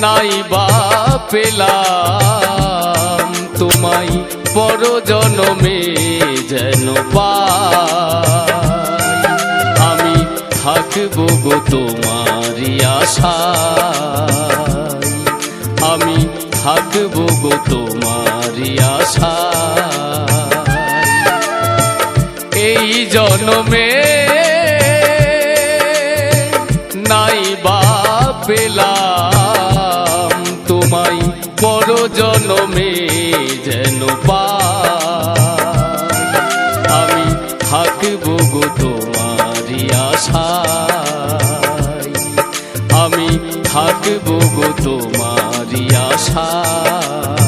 নাই বা পেলাম তোমায় পর জনমে যেন আমি থাকব গো তোমারই আশায়। আমি থাকব গো তোমারই আশায়। এই জনমে নাই বা পর জন্মে যেন আমি থাকব গো তোমার আশায়। আমি থাকব গো তোমার আশায়।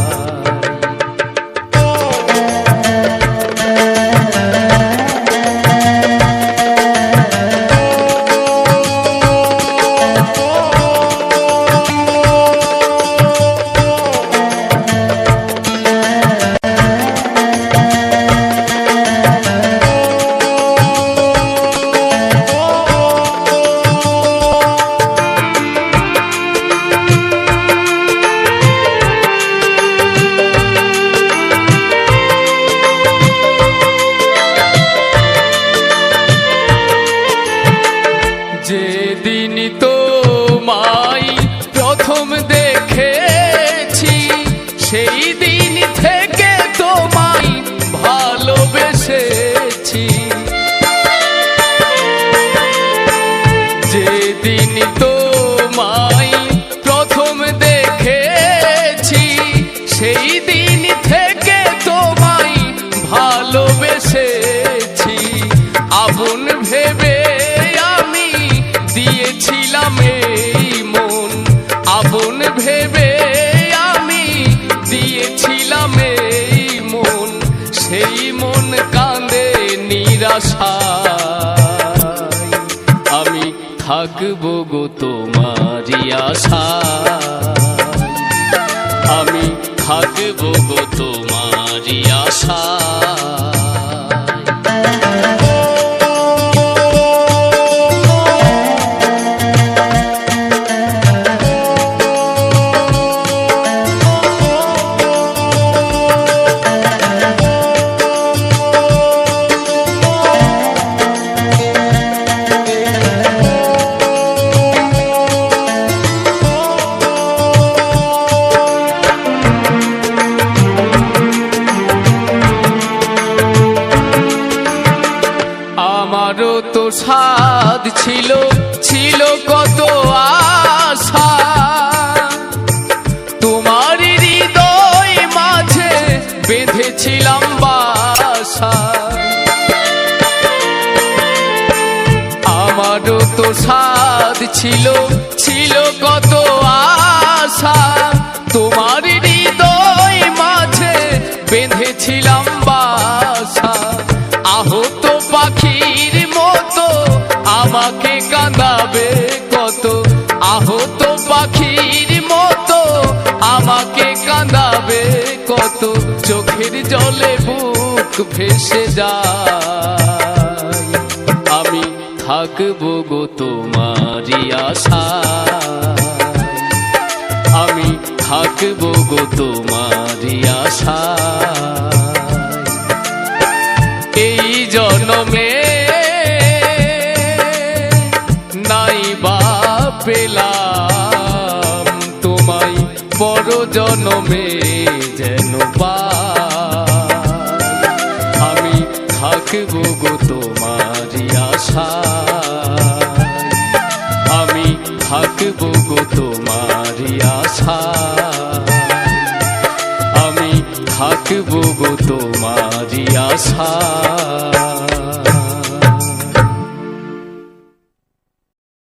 মাই প্রথম দেখেছি সেই মন কাঁদে নিরাশা আমি থাকব গো তোমারি আশায়। আমারও তো সাদ ছিল ছিল কত আশা। তোমার হৃদয় মাঝে বেঁধেছিলাম বাসা। আমারও তো সাদ ছিল ছিল কত আশা। তোমার হৃদয় মাঝে বেঁধেছিলাম আমাকে কাঁদাবে কত? চোখের জলে বুক ভেসে যা আমি থাকব গো তোমারই আশা আমি থাকব গো তোমারই আশায়। জন্মে যেন আমি থাকব গো তোমারই আশায়। আমি থাকব গো তোমারই আশায়। আমি থাকব গো তোমারই আশা